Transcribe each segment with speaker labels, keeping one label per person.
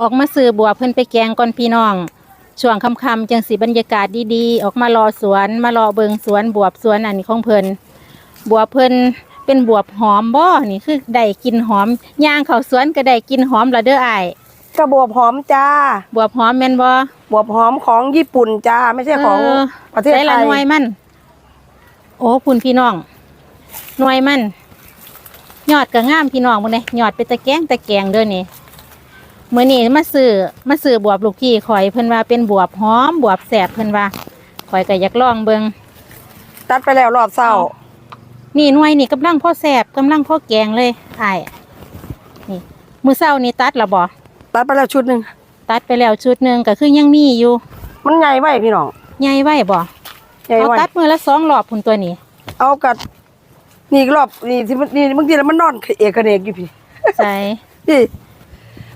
Speaker 1: ออกมาซื้อบัวเพิ่นไปแกงก่อนพี่น้อง ช่วงค่ำๆจังสีบรรยากาศดีๆ ออกมารอสวนมารอเบิงสวนบวบสวนอันนี้ของเพิ่นบวบเพิ่นเป็นบวบหอมบ่นี่คือได้กลินหอมย่างเข้าสวนก็ได้กลินหอมละเด้ออ้าย
Speaker 2: กระบวบหอมจ้า
Speaker 1: บวบหอมแม่นบ่
Speaker 2: บวบหอมของญี่ปุ่นจ้าไม่ใช่ของ
Speaker 1: เออ
Speaker 2: ประเทศ
Speaker 1: ใส่
Speaker 2: ไท
Speaker 1: ละ
Speaker 2: ย
Speaker 1: หน่วยมัน โอ้คุณพี่น้องหน่วยมันยอดก็งามพี่น้องบ่เนี่ยยอดเป็นตะแกงตะแกงเด้อนี่ มื้อนี้มาซื้อมาซื้อบวบลูกพี่ข่อยเพิ่นว่าเป็นบวบหอมบวบแสบเพิ่นว่าข่อยก็อยากลองเบิ่ง
Speaker 2: ตัดไปแล้วรอบเศร้า
Speaker 1: นี่หน่วยนี่กำลังพ่อแสบกำลังพ่อแกงเลยอ้ายนี่มื้อเช้านี่ตัดและบ่
Speaker 2: ตัดไปแล้วชุดหนึ่ง
Speaker 1: ตัดไปแล้วชุดหนึงก็คือยังมีอยู่
Speaker 2: มันใหญ่ไว้พี่น้อง
Speaker 1: ใหญ่ไว้บ่
Speaker 2: ใหญ่
Speaker 1: เอา
Speaker 2: ไว้
Speaker 1: ตัดมื้อละสองรอบพุ่นตัวนี้
Speaker 2: เอากัดนี่อีกรอบนี่ที่มันนี่บางทีแล้วมันนอนเอกเนกอยู่พี่
Speaker 1: ใส่
Speaker 2: พี่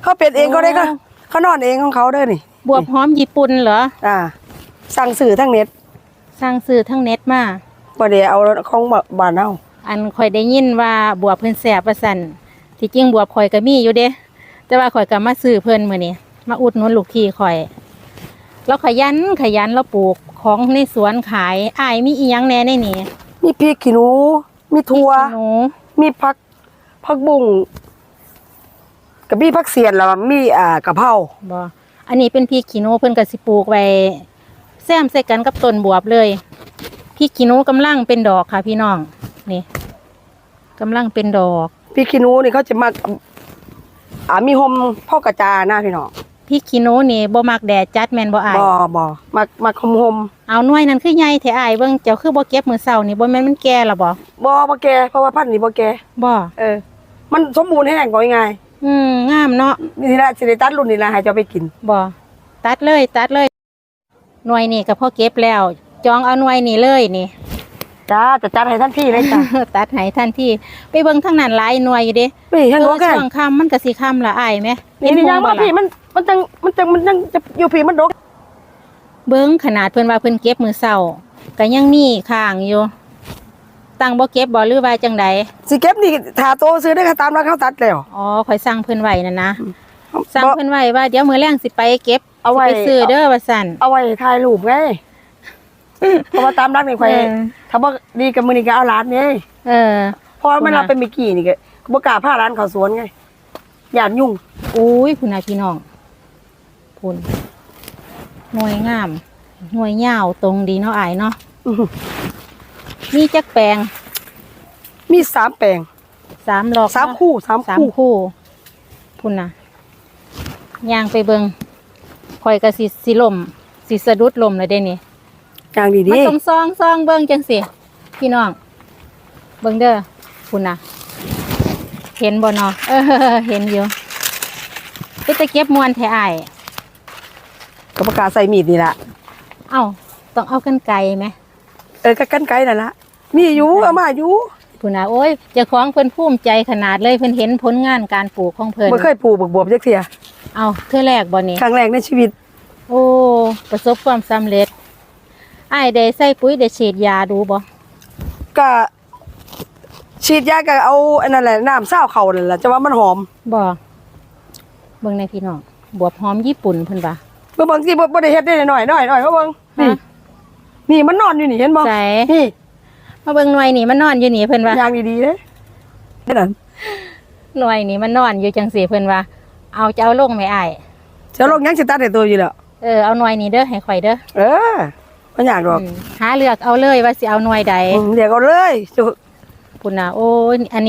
Speaker 2: เขาเป็นเองก็ได้ก็
Speaker 1: โอ้
Speaker 2: เขานอนเองของเขาเด้อนี่
Speaker 1: บวบหอมญี่ปุ่นเหรอ
Speaker 2: อ่า สั่งสื่อทั้งเน็ต
Speaker 1: สร้างซื้อทั้งเน็ตมา
Speaker 2: บ่ได้เอาของบ้านเฮา
Speaker 1: อันข่อยได้ยินว่าบวบเพิ่นแสบประสันที่จริงบวบข่อยก็มีอยู่เด้แต่ว่าข่อยก็มาซื้อเพิ่นมื้อนี้มาอุดหนุนลูกพี่ข่อยแล้วขยันขยันแล้วปลูกของในสวนขายอ้ายมีอีหยังแหน่ในนี้
Speaker 2: มีพริกขี้หนู มีถั่ว
Speaker 1: หนู
Speaker 2: มีผักผักบุ้ง กับมีผักเสียนแล้วมีอ่ากะเพรา
Speaker 1: บ่อันนี้เป็นพริกขี้หนูเพิ่นก็สิปลูกไว้แซมใส่กันกับต้นบวบเลยพริกขี้หนูกำลังเป็นดอกค่ะ พี่น้องนี่กำลังเป็นดอก
Speaker 2: พริกขี้หนูนี่เขาจะมักอ่ามีหมพ่อกระจานะพี่น้อง
Speaker 1: พริกขี้หนูนี่บ่มักแดดจัดแม่นบ่อ้าย
Speaker 2: บ่บ่มักมักหมหม
Speaker 1: เอาหน่วยนั้นคือใหญ่แท้อ้ายเบิ่งเจ้าคือบ่เก็บมื้อเช้านี่บ่แม่นมันแก่ละบ่
Speaker 2: บ่บ่แก่เพราะว่าพันธุ์นี้บ่แก่
Speaker 1: บ่
Speaker 2: เออ มันสมบูรณ์แห้งกว่าง่าย
Speaker 1: อืมงามเนาะ
Speaker 2: ๆนี่ละสิได้ตัดรุ่นนี่ละให้เจ้าไปกิน
Speaker 1: บ่ตัดเลยตัดเลย หน่วยนี่ก็พอเก็บแล้ว จองเอาหน่วยนี่เลยนี่
Speaker 2: จ้าจะจัดให้ท่านพี่เลยจ้ะ
Speaker 1: ตัดให้ทันทีไปเบิ่งทางนั้นหลายหน่วยอยู่เด้
Speaker 2: นี่เห็นบ่
Speaker 1: เออ
Speaker 2: แก่
Speaker 1: ช่วงค่ำมันก็สิค่ำละอ้ายแหม
Speaker 2: นี่นี่
Speaker 1: ห
Speaker 2: ยัง
Speaker 1: บ่
Speaker 2: มา
Speaker 1: ล่ะ
Speaker 2: พี่มันมันจังมันจังมันจังจะอยู่พี่มันดก
Speaker 1: เบิ่งขนาดเพิ่นว่าเพิ่นเก็บมื้อเช้าก็ยังมีข้างอยู่ ตั้งบ่เก็บบ่หรือว่าจังใด
Speaker 2: สิเก็บนี่ถ้าโตซื้อได้ก็ตามราคาตัดแล้ว
Speaker 1: อ๋อข่อยสั่งเพิ่นไว้นั่นนะสั่ง
Speaker 2: บ่
Speaker 1: เพิ่นไว้ว่าเดี๋ยวมื้อแลงสิไปเก็บ
Speaker 2: เอาไว้
Speaker 1: สิไปซื้อเด้อว่าซั่น
Speaker 2: เอาไว้ถ่ายรูปไงเพราะว่าตามรักนี่ข่อย
Speaker 1: เออ
Speaker 2: ถ้าบ่ดีกับมื้อนี้ก็เอาร้านนี่
Speaker 1: เออ
Speaker 2: เพราะว่ามัน
Speaker 1: คุณน่ะ
Speaker 2: เราเป็นมิกกี้นี่ก็บ่กล้าพาร้านเขาสวนไงย่านยุ่ง
Speaker 1: อุ้ยคุณนายพี่น้องพุ่นหน่วยงามหน่วยยาวตรงดีเนาะอายเนาะ
Speaker 2: อื้อหือ
Speaker 1: มีจักแปลง
Speaker 2: มีสามแปลง
Speaker 1: สามหลอก
Speaker 2: สาม
Speaker 1: เนาะ
Speaker 2: คู่สาม
Speaker 1: สาม
Speaker 2: คู่
Speaker 1: คู่พุ่นนะย่างไปเบิงคอยกระสิสิลมสิสะดุดลมเลยเด้นี่
Speaker 2: อย่างดี
Speaker 1: มา
Speaker 2: ดี
Speaker 1: ตรงซองซองเบิงจังสิพี่น้อง เบิงเด้อพุ่นนะเห็นบ่เนาะเออ เห็นอยู่ไปตะเก็บมวนแท้อาย
Speaker 2: กับประกล้าใส่มีดนี่ล่ะ
Speaker 1: เอ้าต้องเอากันไกลไหม
Speaker 2: เออก็กันไกลนั่นล่ะมีอยู่เอามาอยู่
Speaker 1: พุ่นนะโอ้ยเจ้าของเพิ่นภูมิใจขนาดเลยเพิ่นเห็นผลงานการปลูกของเพิ่น
Speaker 2: บ่เคยปลูกบักบวบจักเที่ย
Speaker 1: เอาเทื่อแรกบ่นี่
Speaker 2: ครั้งแรกในชีวิต
Speaker 1: โอ้ประสบความสำเร็จอ้ายได้ใส่ปุ๋ยได้ฉีดยาดูบ่
Speaker 2: ก็ฉีดยาก็เอาอันนั้นแหละน้ำเศร้าเขานั่นแหละจะว่ามันหอม
Speaker 1: บ่เบิ่งในพี่น้องบวบหอมญี่ปุ่นเพิ่นว่า
Speaker 2: เมื่อบางทีบ่บ่ได้เฮ็ดได้หน่อยหน่อยหน่อยเพราะเบิ่งนี่
Speaker 1: ฮะ
Speaker 2: นี่มันนอนอยู่นี่เห็นบ่
Speaker 1: ใส่
Speaker 2: นี่
Speaker 1: มาเบิ่งหน่วยนี่มันนอนอยู่นี่เพิ่นว่า
Speaker 2: อย่างดีๆเด้นี่นั่น
Speaker 1: หน่วยนี่มันนอนอยู่จังซี่เพิ่นว่า เอาจะเอาลงไหมอ้าย
Speaker 2: เจ้าลงยังสิตัดได้ตัวอยู่แล้ว
Speaker 1: เออเอาหน่วยนี่เด้อให้ข่อยเด้อ
Speaker 2: เออบ่อยากดอก
Speaker 1: อืมหาเลือกเอาเลยว่าสิเอาหน่วยใด
Speaker 2: อืมเดี๋ยวเอาเลยจุ
Speaker 1: พุ่นน่ะโอ้ยอันนี้